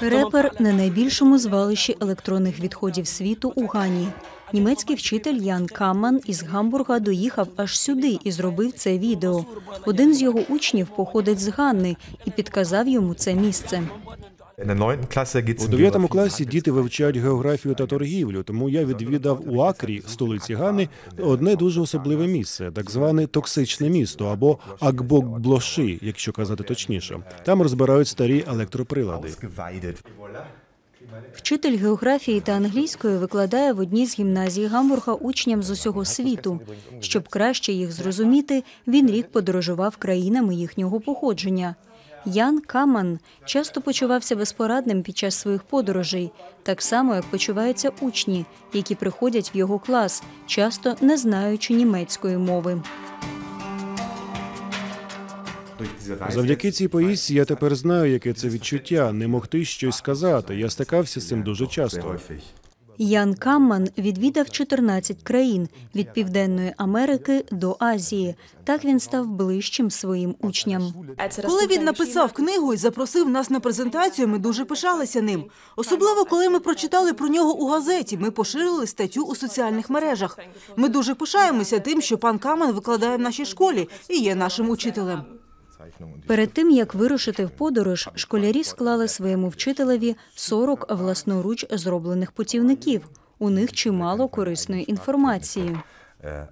Репер на найбільшому звалищі електронних відходів світу у Гані. Німецький вчитель Ян Камман із Гамбурга доїхав аж сюди і зробив це відео. Один з його учнів походить з Ганни і підказав йому це місце. У um 9 класі діти вивчають географію та торгівлю, тому я відвідав у Акрі, столиці Гани, одне дуже особливе місце, так зване токсичне місто або Акбокблоши, якщо казати точніше. Там розбирають старі електроприлади. Вчитель географії та англійської викладає в одній з гімназій Гамбурга учням з усього світу. Щоб краще їх зрозуміти, він рік подорожував країнами їхнього походження. Ян Каман часто почувався безпорадним під час своїх подорожей, так само як почуваються учні, які приходять в його клас, часто не знаючи німецької мови. Завдяки цій поїздці я тепер знаю, яке це відчуття не могти щось сказати. Я стикався з цим дуже часто. Ян Камман відвідав 14 країн від Південної Америки до Азії. Так він став ближчим своїм учням. Коли він написав книгу і запросив нас на презентацію, ми дуже пишалися ним. Особливо, коли ми прочитали про нього у газеті. Ми поширили статтю у соціальних мережах. Ми дуже пишаємося тим, що пан Каман викладає в нашій школі і є нашим учителем. Перед тим як вирушити в подорож, школярі склали своєму вчителеві 40 власноруч зроблених путівників. У них чимало корисної інформації.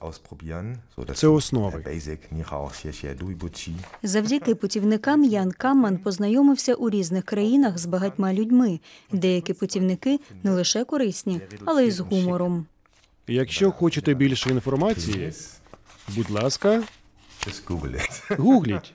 Ausprobieren. Це основи. Xiexie, Duibuchi. Завдяки путівникам Ян Камман познайомився у різних країнах з багатьма людьми. Деякі путівники не лише корисні, але й з гумором. Якщо хочете більше інформації, будь ласка, гугліть.